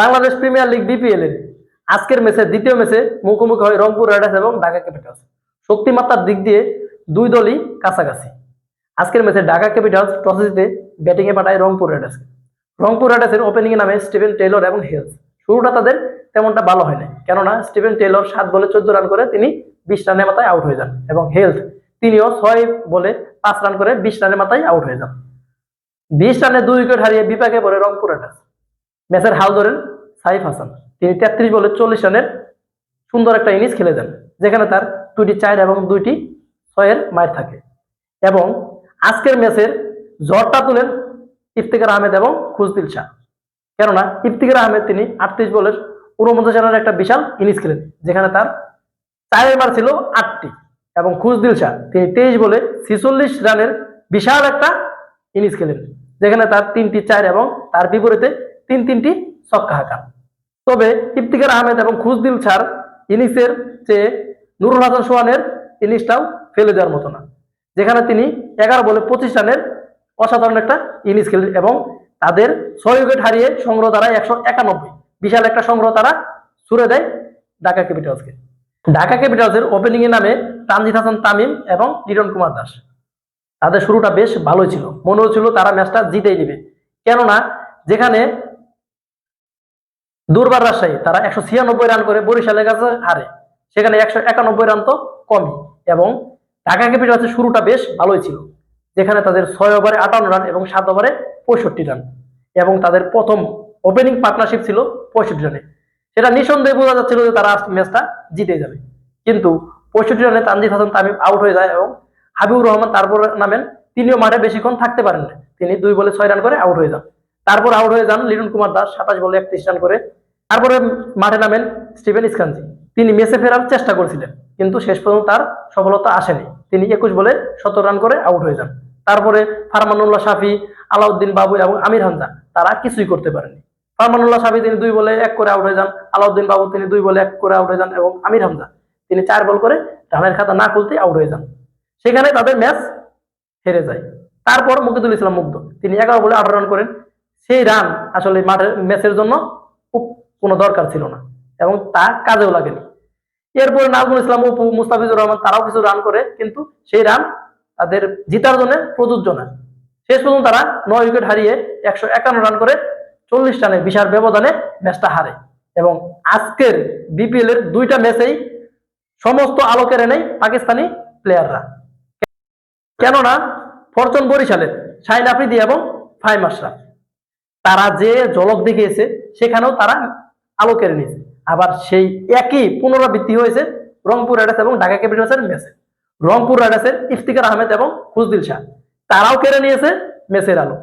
Bangladesh premier league BPL এর আজকের ম্যাচে, দ্বিতীয় ম্যাচে মুখোমুখি হয় রংপুর রাইডার্স এবং ঢাকা ক্যাপিটালস। শক্তিমাত্রার দিক দিয়ে দুই দলই কাছাকাছি। আজকের ম্যাচে ঢাকা ক্যাপিটালস টস জিতে ব্যাটিং এ পাঠায় রংপুর রাইডার্স। রংপুর রাইডার্সের ওপেনিং এ নামে স্টিভেন টেইলর এবং হেলস। শুরুটা তাদের তেমনটা ভালো হয় না কেননা স্টিভেন টেইলর সাত বলে চোদ্দ রান করে তিনি বিশ রানের মাথায় আউট হয়ে যান এবং হেলথ তিনিও ছয় বলে পাঁচ রান করে বিশ রানের মাথায় আউট হয়ে যান। বিশ রানে দুই উইকেট হারিয়ে বিপাকে পড়ে রংপুর রাইডার্স। ম্যাচের হাল ধরেন সাইফ হাসান। তিনি তেত্রিশ বলে চল্লিশ রানের সুন্দর একটা ইনিংস খেলে দেন যেখানে তার দুইটি চার এবং দুইটি ছয়ের মায়ের থাকে। এবং আজকের ম্যাচের ঝড়টা তুলেন ইফতিকার আহমেদ এবং খুজদিল শাহ। কেননা ইফতিকার আহমেদ তিনি আটত্রিশ বলের উনপঞ্চাশ রানের একটা বিশাল ইনিংস খেলেন, যেখানে তার চারের মার ছিল আটটি। এবং খুজদিল শাহ তিনি তেইশ বলে ছিচল্লিশ রানের বিশাল একটা ইনিংস খেলেন, যেখানে তার তিনটি চার এবং তার বিপরীতে তিন তিনটি ছক্কা হাঁকান তবে ইফতিকার আহমেদ এবং খুজদিল ছাড় ইনিংসের চেয়ে নুরুল হাসান সোহানের ইনিংসটাও ফেলে দেওয়ার মতো না। যেখানে তিনি এগারো বলে পঁচিশ রানের অসাধারণ একটা ইনিংস খেলেন এবং তাদের ছয় উইকেট হারিয়ে সংগ্রহ দাঁড়ায় একশো একানব্বই। বিশাল একটা সংগ্রহ তারা ছুড়ে দেয় ঢাকা ক্যাপিটালসকে। ঢাকা ক্যাপিটালসের ওপেনিং এ নামে তানজিদ হাসান তামিম এবং লিটন কুমার দাস। তাদের শুরুটা বেশ ভালোই ছিল। মনে হচ্ছিল তারা ম্যাচটা জিতেই নেবে। কেননা যেখানে দুর্বার রাজশাহী, তারা একশো ছিয়ানব্বই রান করে বরিশালের কাছে হারে। সেখানে একশো একানব্বই রান তো কমই। এবং ঢাকা ক্যাপিটালসের শুরুটা বেশ ভালোই ছিল, যেখানে তাদের ছয় ওভারে আটান্ন রান এবং সাত ওভারে পঁয়ষট্টি রান। এবং তাদের প্রথম ওপেনিং পার্টনারশিপ ছিল পঁয়ষট্টি রানে। সেটা নিঃসন্দেহে বোঝা যাচ্ছিল যে তারা ম্যাচটা জিতে যাবে। কিন্তু পঁয়ষট্টি রানে তানজিদ হাসান তামিম আউট হয়ে যায় এবং হাবিবুর রহমান তারপর নামেন তিনিও মাঠে বেশিক্ষণ থাকতে পারেন না তিনি দুই বলে ছয় রান করে আউট হয়ে যান। তারপর আউট হয়ে যান লিটন কুমার দাস, সাতাশ বলে একত্রিশ রান করে। তারপরে মাঠে নামেন স্টিভেন ইসকানজি। তিনি মেসে ফেরার চেষ্টা করেছিলেন, কিন্তু শেষ পর্যন্ত তার সফলতা আসেনি। তিনি একুশ বলে সত্তর রান করে আউট হয়ে যান। তারপরে ফারমানুল্লাহ শাফি, আলাউদ্দিন বাবু এবং আমির হামজা, তারা কিছুই করতে পারেনি। ফারমানুল্লাহ শাফি তিনি দুই বলে এক করে আউট হয়ে যান, আলাউদ্দিন বাবু তিনি দুই বলে এক করে আউট হয়ে যান এবং আমির হামজা তিনি চার বল করে রানের খাতা না খুলতে আউট হয়ে যান। সেখানে তাদের ম্যাচ হেরে যায়। তারপর মুকিদুল ইসলাম মুগ্ধ। তিনি এগারো বলে আঠারো রান করেন সেই রান আসলে মাঠের ম্যাচের জন্য কোনো দরকার ছিল না এবং তা কাজেও লাগেনি। এরপরে নাজমুল ইসলাম, উপু মুস্তাফিজুর রহমান তারাও কিছু রান করে, কিন্তু সেই রান তাদের জিতার জন্য প্রযোজ্য না। শেষ পর্যন্ত তারা নয় উইকেট হারিয়ে একশো একান্ন রান করে চল্লিশ রানে বিশাল ব্যবধানে ম্যাচটা হারে এবং আজকের বিপিএল এর দুইটা ম্যাচেই সমস্ত আলো কেড়ে নেয় পাকিস্তানি প্লেয়াররা কেননা, ফরচুন বরিশালের শাহিন আফ্রিদি এবং ফাইম আশরাফ। তারা যে জলক দেখিয়েছে, সেখানেও তারা আলো কেড়ে নিয়েছে। আবার সেই একই পুনরাবৃত্তি হয়েছে রংপুর রাইডার্স এবং ঢাকা ক্যাপিটালসের মেসে। রংপুর রাইডার্সের ইফতিকার আহমেদ এবং খুজদিল শাহ, তারাও কেড়ে নিয়েছে মেসের আলো।